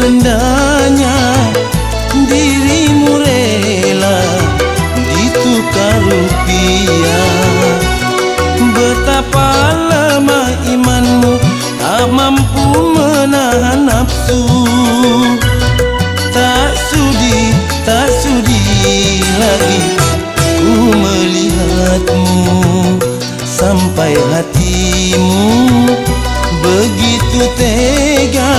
rendahnya Dirimu rela Ditukar rupiah. Betapa lemah imanmu Tak mampu menahan nafsu. Tak sudi, tak sudi lagi Ku melihatmu Sampai hatimu. Begitu tega